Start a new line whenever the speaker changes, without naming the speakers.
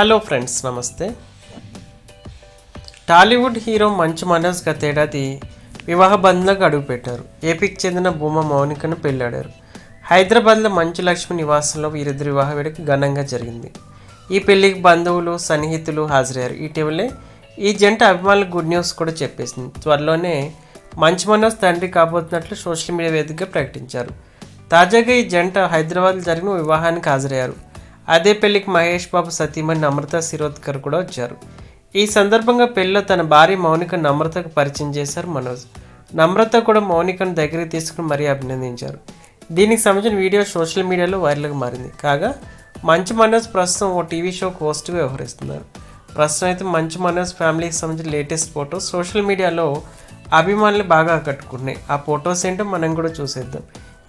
Hello friends నమస్తే. Tollywood hero Manchu Manoj గతేడాది వివాహ బంధంలోకి అడుగుపెట్టారు ఏపీకి చెందిన భూమా మౌనికను పెళ్ళాడారు హైదరాబాద్లో మంచు లక్ష్మి నివాసంలో వీరిద్దరి వివాహ వేడుక ఘనంగా జరిగింది. ఈ పెళ్ళికి బంధువులు సన్నిహితులు హాజరయ్యారు. ఇటీవలే ఈ జంట అభిమానులకు గుడ్ న్యూస్ కూడా చెప్పేసింది. త్వరలోనే మంచు మనోజ్ తండ్రి కాబోతున్నట్లు సోషల్ మీడియా వేదికగా ప్రకటించారు. తాజాగా ఈ జంట హైదరాబాద్లో జరిగిన వివాహానికి హాజరయ్యారు. అదే పెళ్ళికి మహేష్ బాబు సతీమణి నమ్రత శిరోద్కర్ కూడా వచ్చారు. ఈ సందర్భంగా పెళ్ళిలో తన భార్య మౌనిక నమ్రతకు పరిచయం చేశారు మనోజ్. నమ్రత కూడా మౌనికను దగ్గరికి తీసుకుని మరీ అభినందించారు. దీనికి సంబంధించిన వీడియో సోషల్ మీడియాలో వైరల్గా మారింది. కాగా మంచు మనోజ్ ప్రస్తుతం ఓ టీవీ షోకు హోస్ట్గా వ్యవహరిస్తున్నారు. ప్రస్తుతం అయితే మంచు మనోజ్ ఫ్యామిలీకి సంబంధించిన లేటెస్ట్ ఫోటోస్ సోషల్ మీడియాలో అభిమానులు బాగా ఆకట్టుకున్నాయి ఆ ఫొటోస్ ఏంటో మనం కూడా చూసేద్దాం.